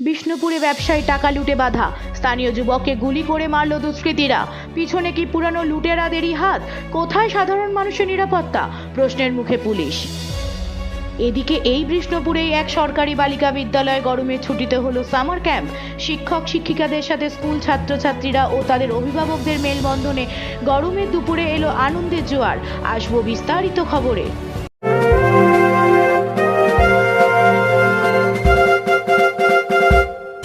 বিষ্ণুপুরে ব্যবসায়ী টাকা লুটে বাধা। স্থানীয় যুবককে গুলি করে মারল দুষ্কৃতীরা। পিছনে কি পুরানো লুটেরাদেরই হাত কোথায় সাধারণ মানুষের নিরাপত্তা? প্রশ্নের মুখে পুলিশ। এদিকে এই বিষ্ণুপুরেই এক সরকারি বালিকা বিদ্যালয়ে গরমের ছুটিতে হলো সামার ক্যাম্প। শিক্ষক শিক্ষিকাদের সাথে স্কুল ছাত্রছাত্রীরা ও তাদের অভিভাবকদের মেলবন্ধনে গরমের দুপুরে এলো আনন্দের জোয়ার। আসব বিস্তারিত খবরে।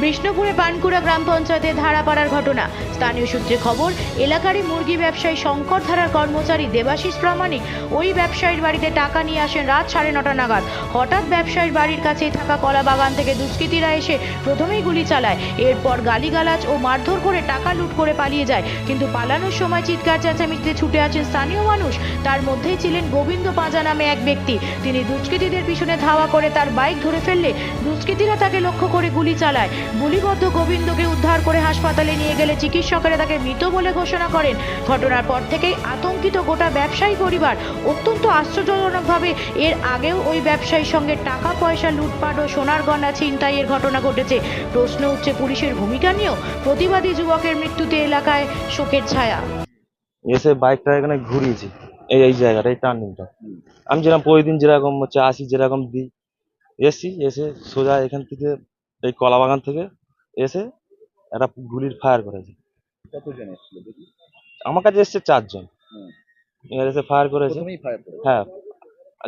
বিষ্ণুপুরে পানকুড়া গ্রাম পঞ্চায়েতে ধারাপাড়ার ঘটনা। স্থানীয় সূত্রে খবর, এলাকারই মুরগি ব্যবসায়ী শঙ্কর ধারার কর্মচারী দেবাশিস প্রামাণিক ওই ব্যবসায়ীর বাড়িতে টাকা নিয়ে আসেন রাত সাড়ে নটা নাগাদ। হঠাৎ ব্যবসায়ীর বাড়ির কাছেই থাকা কলা বাগান থেকে দুষ্কৃতীরা এসে প্রথমেই গুলি চালায়। এরপর গালিগালাজ ও মারধর করে টাকা লুট করে পালিয়ে যায়। কিন্তু পালানোর সময় চিৎকার চেঁচামেচিতে ছুটে আছেন স্থানীয় মানুষ। তার মধ্যেই ছিলেন গোবিন্দ পাঁজা নামে এক ব্যক্তি। তিনি দুষ্কৃতীদের পিছনে ধাওয়া করে তার বাইক ধরে ফেললে দুষ্কৃতীরা তাকে লক্ষ্য করে গুলি চালায়। গুলিবদ্ধ গোবিন্দকে উদ্ধার করে হাসপাতালে নিয়ে গেলে চিকিৎসকেরা তাকে মৃত বলে ঘোষণা করেন। ঘটনার পর থেকেই আতঙ্কিত গোটা ব্যবসায়ী পরিবার অত্যন্ত আশ্চর্যজনকভাবে এর আগেও ওই ব্যবসায়ীর সঙ্গে টাকা, পয়সা, লুটপাট ও সোনার গয়না ছিনতাইয়ের ঘটনা ঘটেছে। প্রশ্ন উঠছে, পুলিশের ভূমিকা নিয়েও প্রতিবাদী যুবকের মৃত্যুতে এলাকায় শোকের ছায়া। এসে বাইকটা এখানে ঘুরিয়েছি। এই এই জায়গাটা, এই টার্নিংটা আমি যেরকম প্রতিদিন যেরকম হচ্ছে, আসি যেরকম দিই এসছি এসে সোজা এখান থেকে এই কলা বাগান থেকে এসে একটা গুলির ফায়ার করেছে। কতজন এসেছিল দেখি? আমার কাছে এসছে চারজন। এবার এসে ফায়ার করেছে। প্রথমেই ফায়ার করে হ্যাঁ।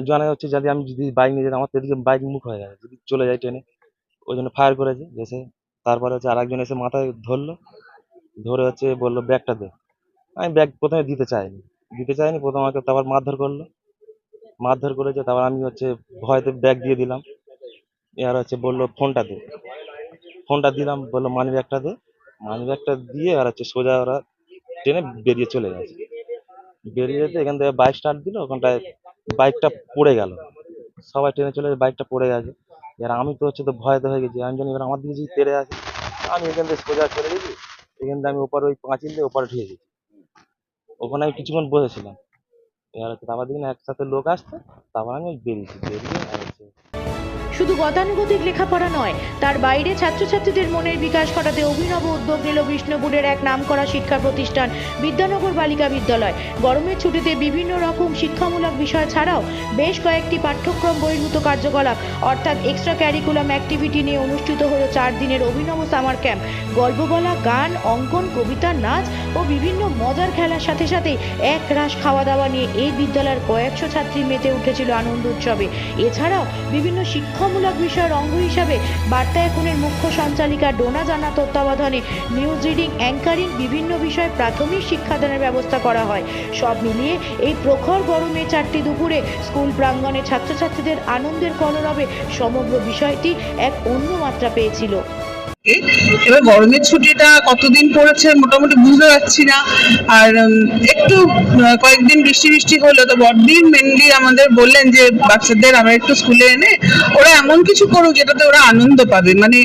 জানা যাচ্ছে যদি আমি যদি বাইক নিয়ে যেতাম আমার তো এদিকে বাইক মুখ হয়ে যাবে যদি চলে যাই ট্রেনে ওই জন্য ফায়ার করেছে। এসে তারপরে হচ্ছে আরেকজন এসে মাথায় ধরলো। ধরে হচ্ছে বলল ব্যাগটা দে। আমি ব্যাগ প্রথমে দিতে চাইনি। দিতে চাইনি প্রথমে আমাকে তারপর মারধর করল। মারধর করেছে তারপর আমি হচ্ছে ভয়তে ব্যাগ দিয়ে দিলাম। এবার হচ্ছে বলল ফোনটা দে। ফোনটা দিলাম, বলল মানি ব্যাগটা দে। মানি ব্যাগটা দিয়ে আর হচ্ছে সোজা ওরা ট্রেনে বেরিয়ে চলে গেছে। বেরিয়ে যেতে এখান থেকে বাইক স্টার্ট দিল, ওখানটায় বাইকটা পড়ে গেল। সবাই ট্রেনে চলে বাইকটা পড়ে গেছে। এবার আমি তো হচ্ছে তো ভয়তে হয়ে গেছি, আমি জানি এবার আমার দিকে যদি তেড়ে আসে, আমি এখান থেকে সোজা চলে গেছি, এখান থেকে আমি ওপারে ওই পাঁচিল দিয়ে ওপারে ঢুকে গেছি। ওখানে আমি কিছুক্ষণ বসেছিলাম। এবার হচ্ছে তারপর দিন একসাথে লোক আসতো তারপর আমি বেরিয়েছি, বেরিয়ে শুধু গতানুগতিক লেখাপড়া নয়, তার বাইরে ছাত্রছাত্রীদের মনের বিকাশ ঘটাতে অভিনব উদ্যোগ নিল বিষ্ণুপুরের এক নামকরা শিক্ষা প্রতিষ্ঠান, বিদ্যানগর বালিকা বিদ্যালয়। গরমের ছুটিতে বিভিন্ন রকম শিক্ষামূলক বিষয় ছাড়াও বেশ কয়েকটি পাঠ্যক্রম বহির্ভূত কার্যকলাপ, অর্থাৎ এক্সট্রা ক্যারিকুলাম অ্যাক্টিভিটি নিয়ে অনুষ্ঠিত হলো চার দিনের অভিনব সামার ক্যাম্প গল্প বলা, গান, অঙ্কন, কবিতা, নাচ ও বিভিন্ন মজার খেলার সাথে সাথে এক রাশ খাওয়া দাওয়া নিয়ে এই বিদ্যালয়ের কয়েকশো ছাত্রী মেতে উঠেছিল আনন্দ উৎসবে। এছাড়াও বিভিন্ন শিক্ষামূলক বিষয়ের অঙ্গ হিসাবে বার্তা এখনের মুখ্য সঞ্চালিকা ডোনা জানা তত্ত্বাবধানে নিউজ রিডিং অ্যাঙ্কারিং বিভিন্ন বিষয়ে প্রাথমিক শিক্ষাদানের ব্যবস্থা করা হয়। সব মিলিয়ে এই প্রখর গরমে চারটি দুপুরে স্কুল প্রাঙ্গণে ছাত্রছাত্রীদের আনন্দের কলরবে সমগ্র বিষয়টি এক অন্য মাত্রা পেয়েছিল। এবার গরমের ছুটিটা কতদিন পড়েছে মোটামুটি বুঝতে পারছি না। আর একটু কয়েকদিন বৃষ্টি বৃষ্টি হলো, তো বড়দিন মেনলি আমাদের বললেন যে বাচ্চাদের আমরা একটু স্কুলে এনে ওরা এমন কিছু করুক যেটাতে ওরা আনন্দ পাবে। মানে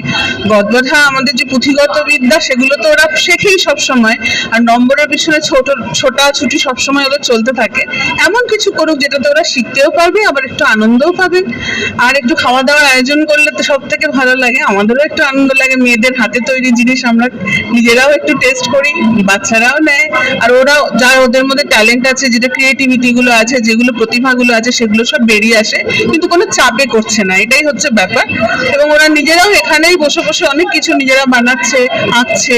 গদবাধা আমাদের যে পুঁথিগত বিদ্যা সেগুলো তো ওরা শেখেই সব সময় আর নম্বরের পিছনে ছোট, ছোটা ছুটি সবসময় ওদের চলতে থাকে। এমন কিছু করুক যেটাতে ওরা শিখতেও পারবে, আবার একটু আনন্দও পাবে। আর একটু খাওয়া দাওয়ার আয়োজন করলে তো সব থেকে ভালো লাগে, আমাদেরও একটু আনন্দ লাগে, মেয়েদের হাতে তৈরি জিনিস আমরা নিজেরাও একটু টেস্ট করি, বাচ্চারাও নেয়, আর ওরা যার ওদের মধ্যে ট্যালেন্ট আছে যেটা ক্রিয়েটিভিটি গুলো আছে, যেগুলো প্রতিভাগুলো আছে, সেগুলো সব বেরিয়ে আসে, কিন্তু কোনো চাপে করছে না, এটাই হচ্ছে ব্যাপার। এবং ওরা নিজেরাও এখানেই বসে বসে অনেক কিছু নিজেরা বানাচ্ছে, আঁকছে।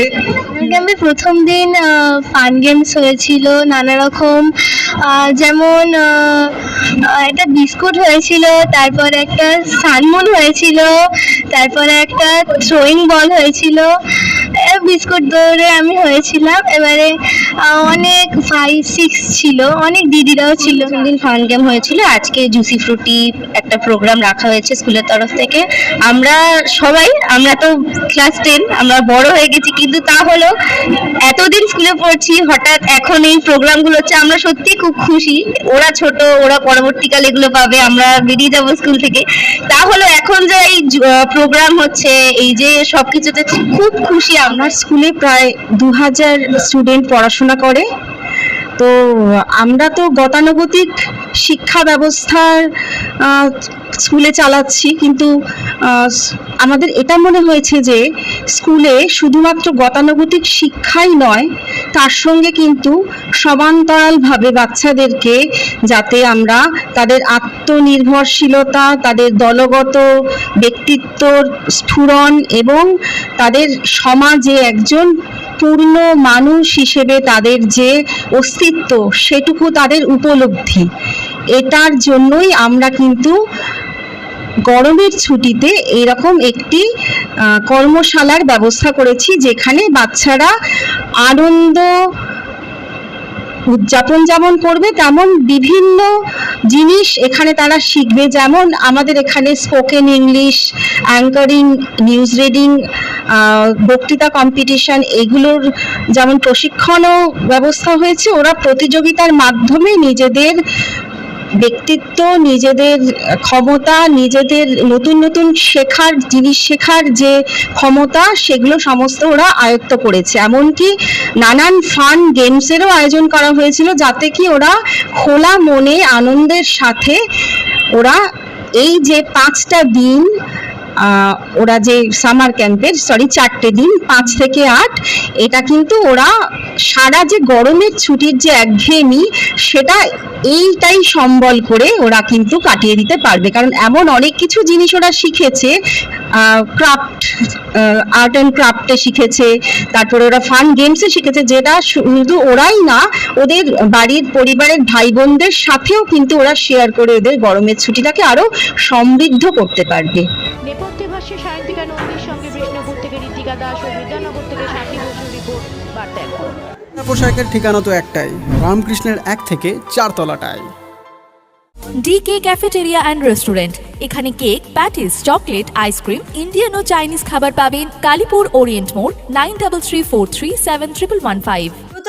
ক্যাম্পে প্রথম দিন ফান গেমস হয়েছিল নানা রকম যেমন একটা বিস্কুট হয়েছিল, তারপর একটা সানমুন হয়েছিল, তারপরে একটা থ্রোয়িং বল হয়েছিল। বিস্কুট দৌড়ে আমি হয়েছিলাম। এবারে অনেক ফাইভ সিক্স ছিল, অনেক দিদিরাও ছিল। দিন ফান গেম হয়েছিল। আজকে জুসি ফ্রুটি একটা প্রোগ্রাম রাখা হয়েছে স্কুলের তরফ থেকে। আমরা সবাই, আমরা তো ক্লাস টেন আমরা বড় হয়ে গেছি, কিন্তু তা হলেও এতদিন স্কুলে পড়ছি, হঠাৎ এখন এই প্রোগ্রামগুলো হচ্ছে, আমরা সত্যি খুব খুশি। ওরা ছোট, ওরা পরবর্তীকালে এগুলো পাবে, আমরা বেরিয়ে যাব স্কুল থেকে। তাহলে এখন যে এই প্রোগ্রাম হচ্ছে, এই যে সবকিছুতে খুব খুশি। আমরা স্কুলে প্রায় দু হাজার স্টুডেন্ট পড়াশোনা করে। তো, আমরা তো গতানুগতিক শিক্ষা ব্যবস্থার স্কুলে চালাচ্ছি, কিন্তু আমাদের এটা মনে হয়েছে যে, স্কুলে শুধুমাত্র গতানুগতিক শিক্ষাই নয়, তার সঙ্গে কিন্তু সমান্তরালভাবে বাচ্চাদেরকে যাতে আমরা তাদের আত্মনির্ভরশীলতা, তাদের দলগত ব্যক্তিত্বর স্ফুরণ এবং তাদের সমাজে একজন পূর্ণ মানুষ হিসেবে তাদের যে অস্তিত্ব, সেটুকু তাদের উপলব্ধি। এটার জন্যই আমরা কিন্তু গরমের ছুটিতে এরকম একটি কর্মশালার ব্যবস্থা করেছি, যেখানে বাচ্চারা আনন্দ উদযাপন যেমন করবে, তেমন বিভিন্ন জিনিস এখানে তারা শিখবে। যেমন আমাদের এখানে spoken English anchoring news reading বক্তৃতা কম্পিটিশন এগুলোর যেমন প্রশিক্ষণও ব্যবস্থা হয়েছে, ওরা প্রতিযোগিতার মাধ্যমে নিজেদের ব্যক্তিত্ব, নিজেদের ক্ষমতা, নিজেদের নতুন নতুন শেখার, জিনিস শেখার যে ক্ষমতা, সেগুলো সমস্ত ওরা আয়ত্ত করেছে। এমনকি নানান ফান গেমসেরও আয়োজন করা হয়েছিল যাতে কি ওরা খোলা মনে, আনন্দের সাথে ওরা এই যে পাঁচটা দিন ওরা যে সামার ক্যাম্পের সরি চারটে দিন, পাঁচ থেকে আট, এটা কিন্তু ওরা সারা যে গরমের ছুটির যে একঘেয়েমি, সেটা এইটাই সম্বল করে ওরা কিন্তু কাটিয়ে দিতে পারবে। কারণ এমন অনেক কিছু জিনিস ওরা শিখেছে ক্রাফট আর্ট অ্যান্ড ক্রাফটে শিখেছে, তারপরে ওরা ফান গেমসে শিখেছে, যেটা শুধু ওরাই না, ওদের বাড়ির পরিবারের ভাই বোনদের সাথেও কিন্তু ওরা শেয়ার করে ওদের গরমের ছুটিটাকে আরও সমৃদ্ধ করতে পারবে। নেপথ্যে ভাষ্যে সায়ন্তিকা নন্দীর সঙ্গে বিষ্ণুপুর থেকে ঋতিকা দাস ও বিদ্যানগর থেকে সাথী বসুর রিপোর্ট বার্তা এখন। পোশাকের ঠিকানা তো একটাই রামকৃষ্ণের এক থেকে চারতলাটায় D K cafeteria and restaurant এখানে cake patties chocolate ice cream Indian ও চাইনিজ খাবার পাবেন কালীপুর ওরিয়েন্ট মোড় nine double three four three seven triple one five.